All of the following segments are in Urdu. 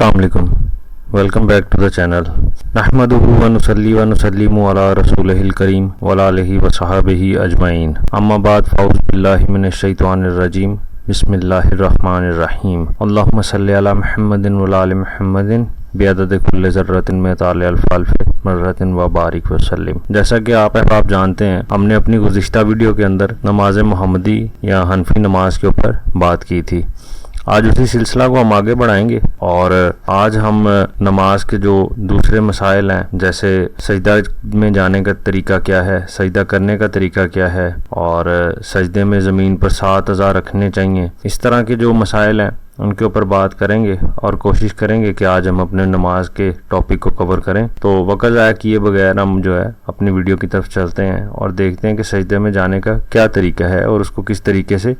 السلام علیکم۔ Welcome back to the channel نحمد ونسلی ونسلیم علی رسول الکریم ولی وصحاب ہی اجمعین۔ اما بعد فاؤز باللہ من الشیطان الرجیم۔ بسم اللہ الرحمن الرحیم۔ اللہم صلی علی محمد ولال محمد بیعدد کل ذرت میں تعالی الفالف مرت و بارک وسلم جیسا کہ آپ احباب جانتے ہیں، ہم نے اپنی گزشتہ ویڈیو کے اندر نماز محمدی یا حنفی نماز کے اوپر بات کی تھی۔ آج اسی سلسلہ کو ہم آگے بڑھائیں گے اور آج ہم نماز کے جو دوسرے مسائل ہیں، جیسے سجدہ میں جانے کا طریقہ کیا ہے، سجدہ کرنے کا طریقہ کیا ہے، اور سجدے میں زمین پر سات ہزار رکھنے چاہیے، اس طرح کے جو مسائل ہیں ان کے اوپر بات کریں گے اور کوشش کریں گے کہ آج ہم اپنے نماز کے ٹاپک کو کور کریں۔ تو وقت ضائع کیے بغیر ہم جو ہے اپنی ویڈیو کی طرف چلتے ہیں اور دیکھتے ہیں کہ سجدے میں جانے کا کیا طریقہ ہے اور اس کو کس طریقے سے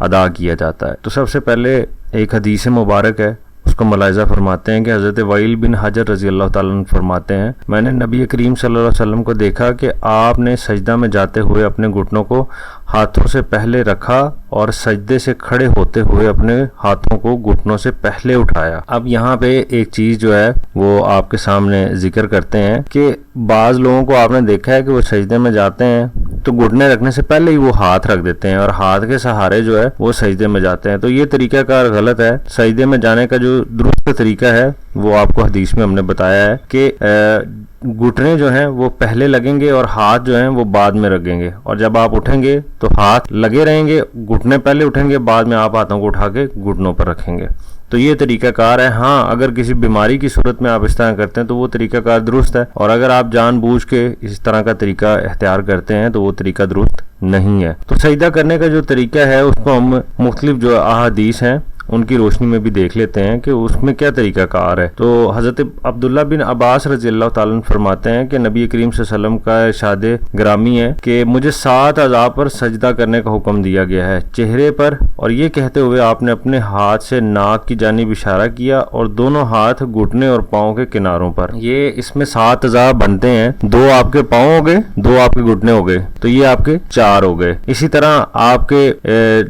ادا کیا جاتا ہے۔ تو سب سے پہلے ایک حدیث مبارک ہے اس کو ملاحظہ فرماتے ہیں کہ حضرت وائل بن حجر رضی اللہ تعالیٰ فرماتے ہیں، میں نے نبی کریم صلی اللہ علیہ وسلم کو دیکھا کہ آپ نے سجدہ میں جاتے ہوئے اپنے گھٹنوں کو ہاتھوں سے پہلے رکھا اور سجدے سے کھڑے ہوتے ہوئے اپنے ہاتھوں کو گھٹنوں سے پہلے اٹھایا۔ اب یہاں پہ ایک چیز جو ہے، وہ آپ کے سامنے ذکر کرتے ہیں کہ بعض لوگوں کو آپ نے دیکھا ہے کہ وہ سجدے میں جاتے ہیں تو گھٹنے رکھنے سے پہلے ہی وہ ہاتھ رکھ دیتے ہیں اور ہاتھ کے سہارے جو ہے وہ سجدے میں جاتے ہیں۔ تو یہ طریقہ کار غلط ہے۔ سجدے میں جانے کا جو درست طریقہ ہے، وہ آپ کو حدیث میں ہم نے بتایا ہے کہ گھٹنے جو ہیں وہ پہلے لگیں گے اور ہاتھ جو ہیں وہ بعد میں رکھیں گے۔ اور جب آپ اٹھیں گے تو ہاتھ لگے رہیں گے، گھٹنے پہلے اٹھیں گے، بعد میں آپ ہاتھوں کو اٹھا کے گھٹنوں پر رکھیں گے۔ تو یہ طریقہ کار ہے۔ ہاں اگر کسی بیماری کی صورت میں آپ اس طرح کرتے ہیں تو وہ طریقہ کار درست ہے۔ اور اگر آپ جان بوجھ کے اس طرح کا طریقہ اختیار کرتے ہیں تو وہ طریقہ درست نہیں ہے۔ تو سجدہ کرنے کا جو طریقہ ہے، اس کو ہم مختلف جو احادیث ہیں ان کی روشنی میں بھی دیکھ لیتے ہیں کہ اس میں کیا طریقہ کار ہے۔ تو حضرت عبداللہ بن عباس رضی اللہ تعالیٰ فرماتے ہیں کہ نبی کریم صلی اللہ علیہ وسلم کا ارشاد گرامی ہے کہ مجھے سات عذاب پر سجدہ کرنے کا حکم دیا گیا ہے۔ چہرے پر اور یہ کہتے ہوئے آپ نے اپنے ہاتھ سے ناک کی جانب اشارہ کیا اور دونوں ہاتھ گھٹنے اور پاؤں کے کناروں پر۔ یہ اس میں سات عذاب بنتے ہیں۔ دو آپ کے پاؤں ہو گئے، دو آپ کے گھٹنے ہو گئے۔ تو یہ آپ کے چار ہو گئے۔ اسی طرح آپ کے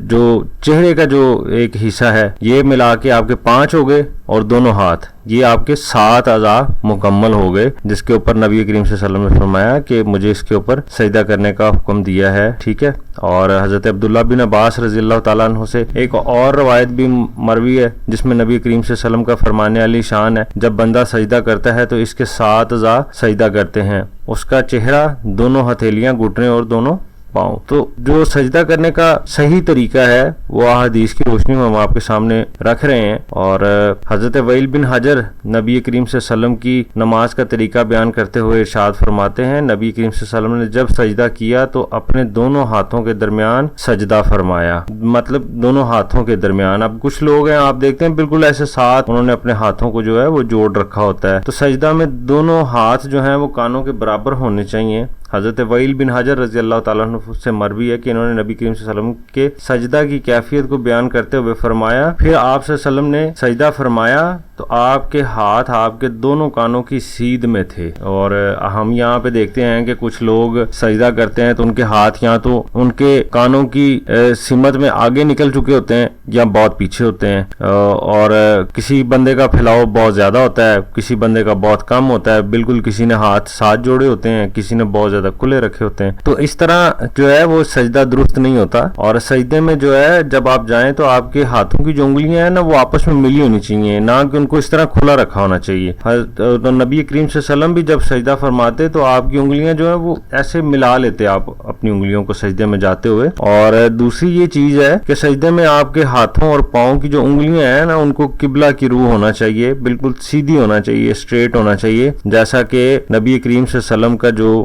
جو چہرے کا جو ایک حصہ ہے یہ ملا کے آپ کے پانچ ہو گئے اور دونوں ہاتھ۔ یہ آپ کے سات اعضاء مکمل ہو گئے، جس کے اوپر نبی کریم صلی اللہ علیہ وسلم نے فرمایا کہ مجھے اس کے اوپر سجدہ کرنے کا حکم دیا ہے، ٹھیک ہے؟ اور حضرت عبداللہ بن عباس رضی اللہ تعالیٰ عنہ سے ایک اور روایت بھی مروی ہے، جس میں نبی کریم صلی اللہ علیہ وسلم کا فرمانے علی شان ہے۔ جب بندہ سجدہ کرتا ہے تو اس کے سات اعضاء سجدہ کرتے ہیں۔ اس کا چہرہ دونوں ہتھیلیاں گھٹنے اور دونوں پاؤں۔ تو جو سجدہ کرنے کا صحیح طریقہ ہے، وہ حدیث کی روشنی میں ہم آپ کے سامنے رکھ رہے ہیں۔ اور حضرت ویل بن حجر نبی کریم صلی اللہ علیہ وسلم کی نماز کا طریقہ بیان کرتے ہوئے ارشاد فرماتے ہیں، نبی کریم صلی اللہ علیہ وسلم نے جب سجدہ کیا تو اپنے دونوں ہاتھوں کے درمیان سجدہ فرمایا۔ مطلب دونوں ہاتھوں کے درمیان۔ اب کچھ لوگ ہیں، آپ دیکھتے ہیں بالکل ایسے ساتھ انہوں نے اپنے ہاتھوں کو جو ہے وہ جوڑ رکھا ہوتا ہے۔ تو سجدہ میں دونوں ہاتھ جو ہیں وہ کانوں کے برابر ہونے چاہیے حضرت ویل بن حجر رضی اللہ تعالیٰ عنہ سے مروی ہے کہ انہوں نے نبی کریم صلی اللہ علیہ وسلم کے سجدہ کی کیفیت کو بیان کرتے ہوئے فرمایا، پھر آپ صلی اللہ علیہ وسلم نے سجدہ فرمایا تو آپ کے ہاتھ، آپ کے دونوں کانوں کی سیدھ میں تھے۔ اور ہم یہاں پہ دیکھتے ہیں کہ کچھ لوگ سجدہ کرتے ہیں تو ان کے ہاتھ یہاں تو ان کے کانوں کی سمت میں آگے نکل چکے ہوتے ہیں یا بہت پیچھے ہوتے ہیں۔ اور کسی بندے کا پھیلاؤ بہت زیادہ ہوتا ہے، کسی بندے کا بہت کم ہوتا ہے، بالکل کسی نے ہاتھ ساتھ جوڑے ہوتے ہیں، کسی نے بہت زیادہ کھلے رکھے ہوتے ہیں۔ تو اس طرح جو ہے وہ سجدہ درست نہیں ہوتا اور سجدے میں جو ہے جب آپ جائیں تو آپ کے ہاتھوں کی جو انگلیاں ہیں نا وہ آپس میں ملی ہونی چاہیے، نہ کہ ان کو اس طرح کھلا رکھا ہونا چاہیے۔ تو نبی کریم صلی اللہ علیہ وسلم بھی جب سجدہ فرماتے تو آپ کی انگلیاں جو ہے وہ ایسے ملا لیتے آپ اپنی انگلیوں کو سجدے میں جاتے ہوئے۔ اور دوسری یہ چیز ہے کہ سجدے میں آپ کے ہاتھوں اور پاؤں کی جو انگلیاں ہیں نا، ان کو قبلہ کی روح ہونا چاہیے، بالکل سیدھی ہونا چاہیے، اسٹریٹ ہونا چاہیے۔ جیسا کہ نبی کریم صلی اللہ علیہ وسلم کا جو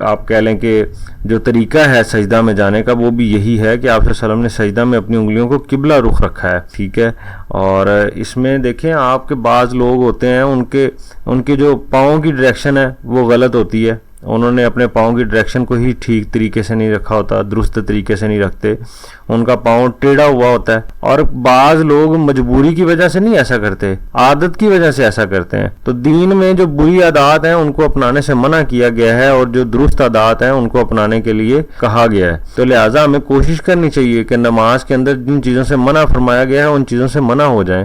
آپ کہہ لیں کہ جو طریقہ ہے سجدہ میں جانے کا، وہ بھی یہی ہے کہ آپ صلی اللہ علیہ وسلم نے سجدہ میں اپنی انگلیوں کو قبلہ رخ رکھا ہے، ٹھیک ہے؟ اور اس میں دیکھیں، آپ کے بعض لوگ ہوتے ہیں، ان کے ان کے جو پاؤں کی ڈائریکشن ہے، وہ غلط ہوتی ہے۔ انہوں نے اپنے پاؤں کی ڈائریکشن کو ہی ٹھیک طریقے سے نہیں رکھا ہوتا، درست طریقے سے نہیں رکھتے۔ ان کا پاؤں ٹیڑھا ہوا ہوتا ہے اور بعض لوگ مجبوری کی وجہ سے نہیں ایسا کرتے، عادت کی وجہ سے ایسا کرتے ہیں۔ تو دین میں جو بری عادات ہیں، ان کو اپنانے سے منع کیا گیا ہے اور جو درست عادات ہیں، ان کو اپنانے کے لیے کہا گیا ہے۔ تو لہٰذا ہمیں کوشش کرنی چاہیے کہ نماز کے اندر جن چیزوں سے منع فرمایا گیا ہے، ان چیزوں سے منع ہو جائیں۔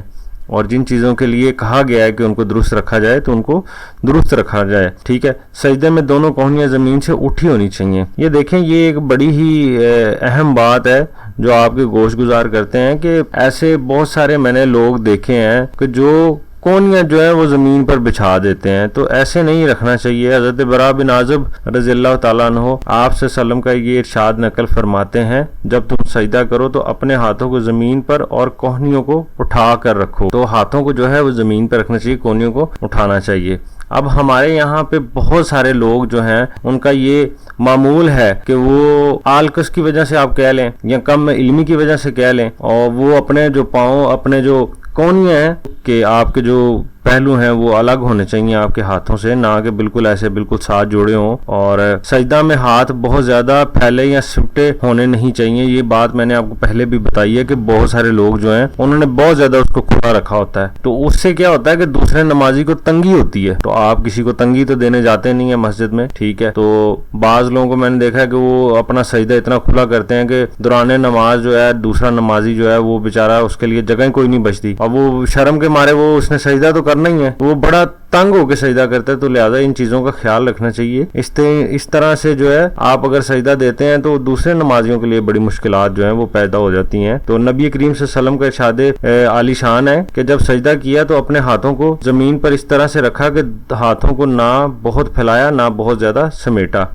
اور جن چیزوں کے لیے کہا گیا ہے کہ ان کو درست رکھا جائے، تو ان کو درست رکھا جائے، ٹھیک ہے؟ سجدے میں دونوں کوہنیاں زمین سے اٹھی ہونی چاہیے۔ یہ دیکھیں، یہ ایک بڑی ہی اہم بات ہے جو آپ کے گوشت گزار کرتے ہیں کہ ایسے بہت سارے میں نے لوگ دیکھے ہیں کہ جو کونیاں جو ہیں وہ زمین پر بچھا دیتے ہیں۔ تو ایسے نہیں رکھنا چاہیے۔ حضرت برا بن عازب رضی اللہ تعالیٰ عنہ آپ سے سلم کا یہ ارشاد نقل فرماتے ہیں، جب تم سجدہ کرو تو اپنے ہاتھوں کو زمین پر اور کوہنیوں کو اٹھا کر رکھو۔ تو ہاتھوں کو جو ہے وہ زمین پر رکھنا چاہیے کونیوں کو اٹھانا چاہیے۔ اب ہمارے یہاں پہ بہت سارے لوگ جو ہیں، ان کا یہ معمول ہے کہ وہ آلکس کی وجہ سے آپ کہہ لیں یا کم علمی کی وجہ سے کہہ لیں اور وہ اپنے جو پاؤں، اپنے جو کون یہ ہے کہ آپ کے جو پہلو ہیں وہ الگ ہونے چاہیے آپ کے ہاتھوں سے، نہ کہ بالکل ایسے بالکل ساتھ جوڑے ہوں۔ اور سجدہ میں ہاتھ بہت زیادہ پھیلے یا سمٹے ہونے نہیں چاہیے۔ یہ بات میں نے آپ کو پہلے بھی بتائی ہے کہ بہت سارے لوگ جو ہیں، انہوں نے بہت زیادہ اس کو کھلا رکھا ہوتا ہے۔ تو اس سے کیا ہوتا ہے کہ دوسرے نمازی کو تنگی ہوتی ہے۔ تو آپ کسی کو تنگی تو دینے جاتے نہیں ہیں مسجد میں، ٹھیک ہے۔ تو بعض لوگوں کو میں نے دیکھا ہے کہ وہ اپنا سجدہ اتنا کھلا کرتے ہیں کہ دوران نماز جو ہے، دوسرا نمازی جو ہے، وہ بےچارا اس کے لیے جگہ کوئی نہیں بچتی۔ اور وہ شرم کے مارے وہ اس نے سجدہ تو کرنا ہی ہے۔ وہ بڑا تنگ ہو کے سجدہ کرتا ہے، تو لہٰذا ان چیزوں کا خیال رکھنا چاہیے۔ اس اس طرح سے جو ہے، آپ اگر سجدہ دیتے ہیں، تو دوسرے نمازیوں کے لیے بڑی مشکلات جو ہیں، وہ پیدا ہو جاتی ہیں۔ تو نبی کریم صلی اللہ علیہ وسلم کا ارشاد عالی شان ہے کہ جب سجدہ کیا تو اپنے ہاتھوں کو زمین پر اس طرح سے رکھا کہ ہاتھوں کو نہ بہت پھیلایا، نہ بہت زیادہ سمیٹا۔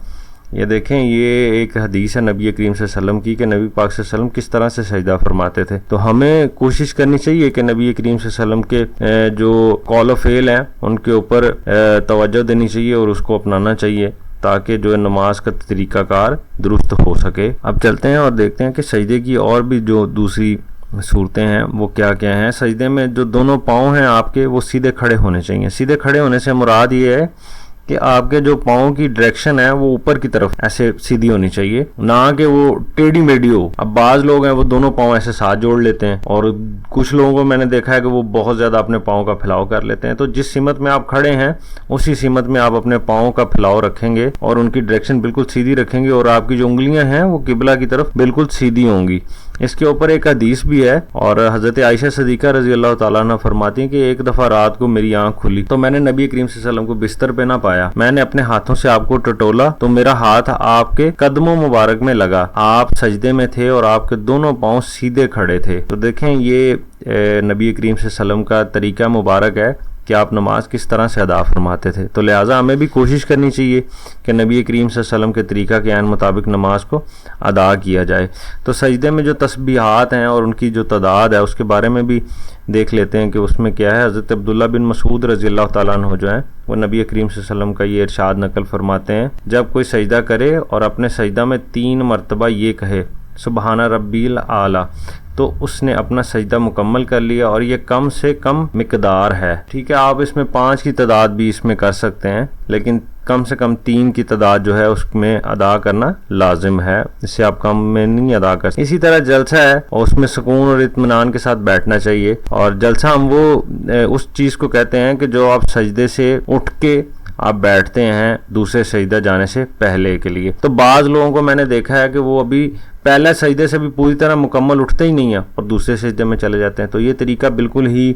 یہ دیکھیں، یہ ایک حدیث ہے نبی کریم صلی اللہ علیہ وسلم کی کہ نبی پاک صلی اللہ علیہ وسلم کس طرح سے سجدہ فرماتے تھے۔ تو ہمیں کوشش کرنی چاہیے کہ نبی کریم صلی اللہ علیہ وسلم کے جو کال و فیل ہیں، ان کے اوپر توجہ دینی چاہیے اور اس کو اپنانا چاہیے تاکہ جو نماز کا طریقہ کار درست ہو سکے۔ اب چلتے ہیں اور دیکھتے ہیں کہ سجدے کی اور بھی جو دوسری صورتیں ہیں، وہ کیا کیا ہیں۔ سجدے میں جو دونوں پاؤں ہیں آپ کے، وہ سیدھے کھڑے ہونے چاہیے۔ سیدھے کھڑے ہونے سے مراد یہ ہے کہ آپ کے جو پاؤں کی ڈائریکشن ہے وہ اوپر کی طرف ایسے سیدھی ہونی چاہیے۔ نہ کہ وہ ٹیڑھی میڈی ہو۔ اب بعض لوگ ہیں وہ دونوں پاؤں ایسے ساتھ جوڑ لیتے ہیں اور کچھ لوگوں کو میں نے دیکھا ہے کہ وہ بہت زیادہ اپنے پاؤں کا پھیلاؤ کر لیتے ہیں۔ تو جس سمت میں آپ کھڑے ہیں، اسی سمت میں آپ اپنے پاؤں کا پھیلاؤ رکھیں گے اور ان کی ڈائریکشن بالکل سیدھی رکھیں گے اور آپ کی جو انگلیاں ہیں وہ قبلہ کی طرف بالکل سیدھی ہوں گی۔ اس کے اوپر ایک حدیث بھی ہے اور حضرت عائشہ صدیقہ رضی اللہ تعالیٰ نے فرماتی ہیں کہ ایک دفعہ رات کو میری آنکھ کھلی تو میں نے نبی کریم صلی اللہ علیہ وسلم کو بستر پہ نہ پایا۔ میں نے اپنے ہاتھوں سے آپ کو ٹٹولا تو میرا ہاتھ آپ کے قدموں مبارک میں لگا۔ آپ سجدے میں تھے اور آپ کے دونوں پاؤں سیدھے کھڑے تھے۔ تو دیکھیں یہ نبی کریم صلی اللہ علیہ وسلم کا طریقہ مبارک ہے۔ کہ آپ نماز کس طرح سے ادا فرماتے تھے۔ تو لہٰذا ہمیں بھی کوشش کرنی چاہیے کہ نبی کریم صلی اللہ علیہ وسلم کے طریقہ کے عین مطابق نماز کو ادا کیا جائے۔ تو سجدے میں جو تسبیحات ہیں اور ان کی جو تعداد ہے، اس کے بارے میں بھی دیکھ لیتے ہیں کہ اس میں کیا ہے۔ حضرت عبداللہ بن مسعود رضی اللہ تعالیٰ عنہ جو ہیں، وہ نبی کریم صلی اللہ علیہ وسلم کا یہ ارشاد نقل فرماتے ہیں۔ جب کوئی سجدہ کرے اور اپنے سجدہ میں تین مرتبہ یہ کہے سبحانہ ربی اعلیٰ تو اس نے اپنا سجدہ مکمل کر لیا اور یہ کم سے کم مقدار ہے۔ ٹھیک ہے، آپ اس میں پانچ کی تعداد بھی اس میں کر سکتے ہیں، لیکن کم سے کم تین کی تعداد جو ہے اس میں ادا کرنا لازم ہے۔ اس سے آپ کم میں نہیں ادا کر سکتے۔ اسی طرح جلسہ ہے اور اس میں سکون اور اطمینان کے ساتھ بیٹھنا چاہیے۔ اور جلسہ ہم وہ اس چیز کو کہتے ہیں کہ جو آپ سجدے سے اٹھ کے آپ بیٹھتے ہیں دوسرے سجدہ جانے سے پہلے کے لیے۔ تو بعض لوگوں کو میں نے دیکھا ہے کہ وہ ابھی پہلے سجدے سے بھی پوری طرح مکمل اٹھتے ہی نہیں ہیں، اور دوسرے سجدے میں چلے جاتے ہیں۔ تو یہ طریقہ بالکل ہی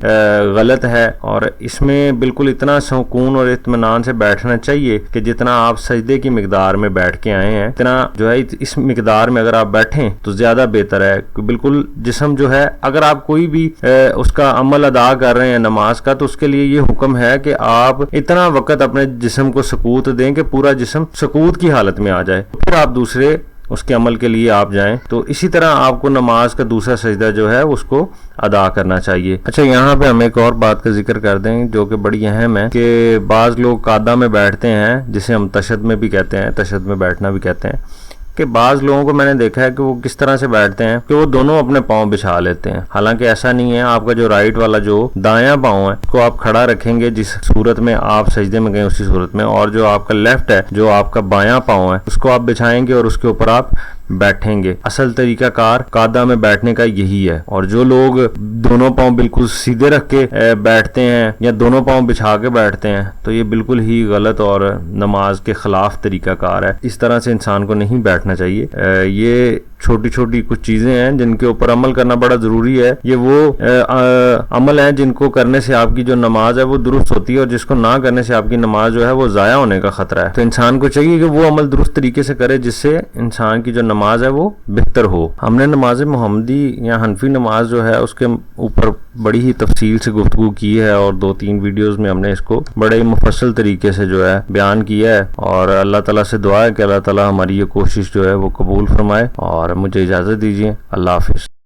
غلط ہے، اور اس میں بالکل اتنا سکون اور اطمینان سے بیٹھنا چاہیے کہ جتنا آپ سجدے کی مقدار میں بیٹھ کے آئے ہیں، اتنا جو ہے، اس مقدار میں اگر آپ بیٹھیں تو زیادہ بہتر ہے۔ بالکل جسم جو ہے، اگر آپ کوئی بھی اس کا عمل ادا کر رہے ہیں نماز کا، تو اس کے لیے یہ حکم ہے کہ آپ اتنا وقت اپنے جسم کو سکوت دیں کہ پورا جسم سکوت کی حالت میں آ جائے۔ پھر آپ دوسرے اس کے عمل کے لیے آپ جائیں، تو اسی طرح آپ کو نماز کا دوسرا سجدہ جو ہے، اس کو ادا کرنا چاہیے۔ اچھا یہاں پہ ہم ایک اور بات کا ذکر کر دیں جو کہ بڑی اہم ہے کہ بعض لوگ قادہ میں بیٹھتے ہیں، جسے ہم تشد میں بھی کہتے ہیں تشد میں بیٹھنا بھی کہتے ہیں۔ کہ بعض لوگوں کو میں نے دیکھا ہے کہ وہ کس طرح سے بیٹھتے ہیں کہ وہ دونوں اپنے پاؤں بچھا لیتے ہیں۔ حالانکہ ایسا نہیں ہے، آپ کا جو رائٹ والا جو دایاں پاؤں ہے، کو آپ کھڑا رکھیں گے جس صورت میں آپ سجدے میں گئے، اسی صورت میں، اور جو آپ کا لیفٹ ہے، جو آپ کا بایاں پاؤں ہے، اس کو آپ بچھائیں گے اور اس کے اوپر آپ بیٹھیں گے۔ اصل طریقہ کار قادہ میں بیٹھنے کا یہی ہے۔ اور جو لوگ دونوں پاؤں بالکل سیدھے رکھ کے بیٹھتے ہیں یا دونوں پاؤں بچھا کے بیٹھتے ہیں، تو یہ بالکل ہی غلط اور نماز کے خلاف طریقہ کار ہے۔ اس طرح سے انسان کو نہیں بیٹھنا چاہیے۔ یہ چھوٹی چھوٹی کچھ چیزیں ہیں جن کے اوپر عمل کرنا بڑا ضروری ہے۔ یہ وہ عمل ہیں جن کو کرنے سے آپ کی جو نماز ہے وہ درست ہوتی ہے اور جس کو نہ کرنے سے آپ کی نماز جو ہے وہ ضائع ہونے کا خطرہ ہے۔ تو انسان کو چاہیے کہ وہ عمل درست طریقے سے کرے، جس سے انسان کی جو نماز نماز ہے وہ بہتر ہو۔ ہم نے نماز محمدی یا حنفی نماز جو ہے اس کے اوپر بڑی ہی تفصیل سے گفتگو کی ہے اور دو تین ویڈیوز میں ہم نے اس کو بڑے مفصل طریقے سے جو ہے بیان کیا ہے اور اللہ تعالیٰ سے دعا ہے کہ اللہ تعالیٰ ہماری یہ کوشش جو ہے وہ قبول فرمائے اور مجھے اجازت دیجیے اللہ حافظ۔